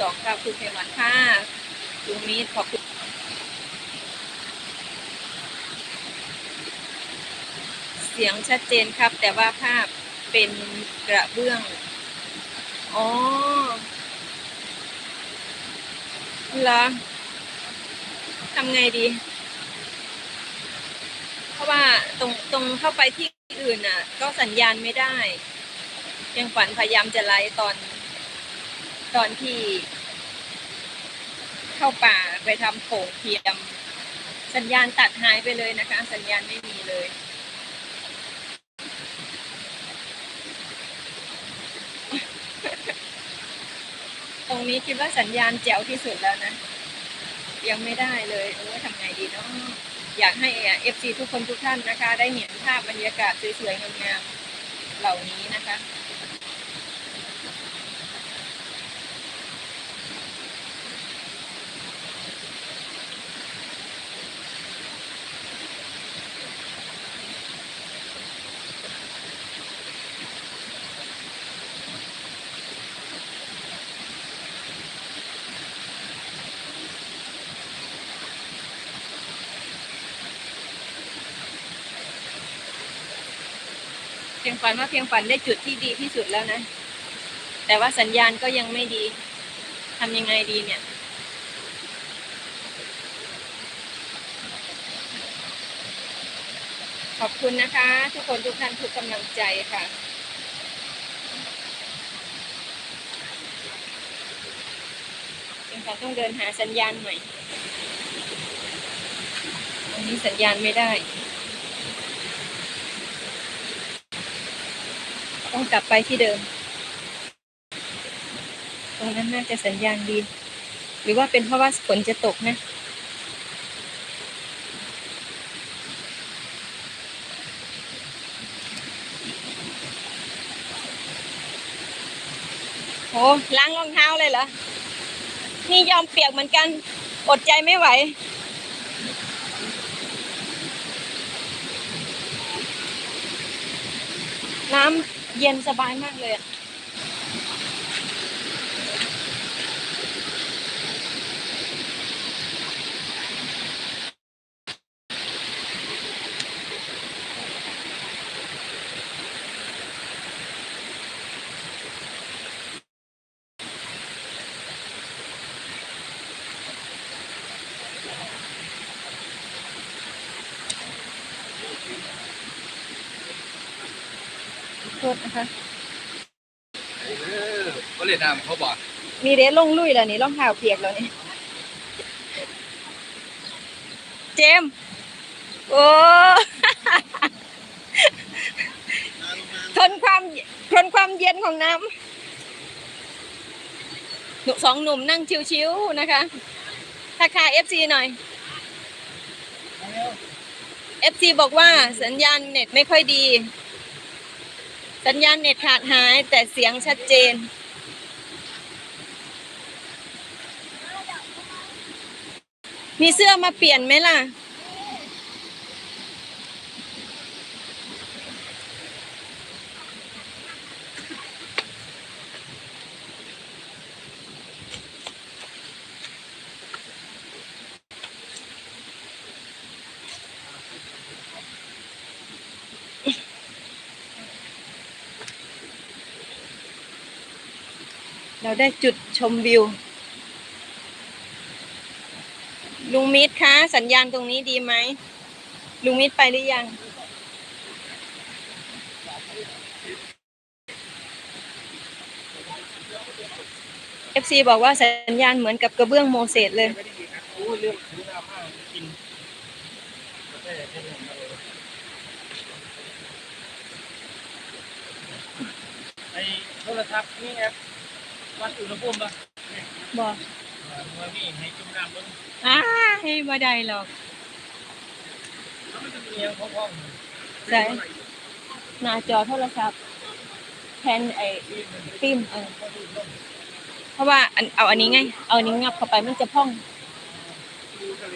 สองค่ะคุณเพวันค่ะลุงมีดขอบคุณเสียงชัดเจนครับ แต่ว่าภาพเป็นกระเบื้อง อ๋อเหรอทำไงดี เพราะว่าตรงตรงเข้าไปที่อื่นน่ะ ก็สัญญาณไม่ได้ ยังฝันพยายามจะไลฟ์ตอน ตอนที่ เข้าป่าไปทำโป่งเทียม สัญญาณตัดหายไปเลยนะคะ สัญญาณไม่มีเลยตรงนี้คิดว่าสัญญาณแจ๋วที่สุดแล้วนะ ยังไม่ได้เลยโอ้ยทำไงดีเนาะอยากให้เอฟซีทุกคนทุกท่านนะคะ ได้เห็นภาพบรรยากาศสวยๆงามๆเหล่านี้นะคะ พียงฝันว่าเพียงฝันได้จุดที่ดีที่สุดแล้วนะ แต่ว่าสัญญาณก็ยังไม่ดีทำยังไงดีเนี่ย ขอบคุณนะคะ ทุกคนทุกท่านทุกกำลังใจค่ะเพียงฝันต้องเดินหาสัญญาณใหม่วันนี้สัญญาณไม่ได้ ต้องกลับไปที่เดิม ตรงนั้นน่าจะสัญญาณดี หรือว่าเป็นเพราะว่าฝนจะตกนะโหล้างรองเท้าเลยเหรอ นี่ยอมเปียกเหมือนกัน อดใจไม่ไหวน้ำ เย็นสบายมากเลย อะโทษนะคะ เออก็เลยนำเขาบอกมีเดสลงลุยแล้วนี่รองเท้าเปียกแล้วนี่ เจมส์โอ้ ทนความทนความเย็นของน้ำหนุ่มสองหนุ่มนั่งชิวๆนะคะทักทายเอฟซีหน่อยเอฟซีบอกว่าสัญญาณเน็ตไม่ค่อยดี สัญญาณเน็ตขาดหายแต่เสียงชัดเจน มีเสื้อมาเปลี่ยนไหมล่ะ เราได้จุดชมวิว ลุงมิตรคะสัญญาณตรงนี้ดีไหม ลุงมิตรไปหรือยังเอฟซีบอกว่าสัญญาณเหมือนกับกระเบื้องโมเสสเลยโอ้เรื่องซื้อน้ำมากินไอ้โทรศัพท์นี่ครับ วัดอุณหภูมิปะบอกเมื่อนี่ให้จุ่มน้ำเบิ้งอ้าให้บ่ได้หรอกแล้วมันจะมีอย่างพ่องใช่หน้าจอโทรศัพท์แทนไอ้ฟิล์มเออเพราะว่าอันเอาอันนี้ไง เอาอันนี้งับเข้าไปมันจะพองๆดูทะเล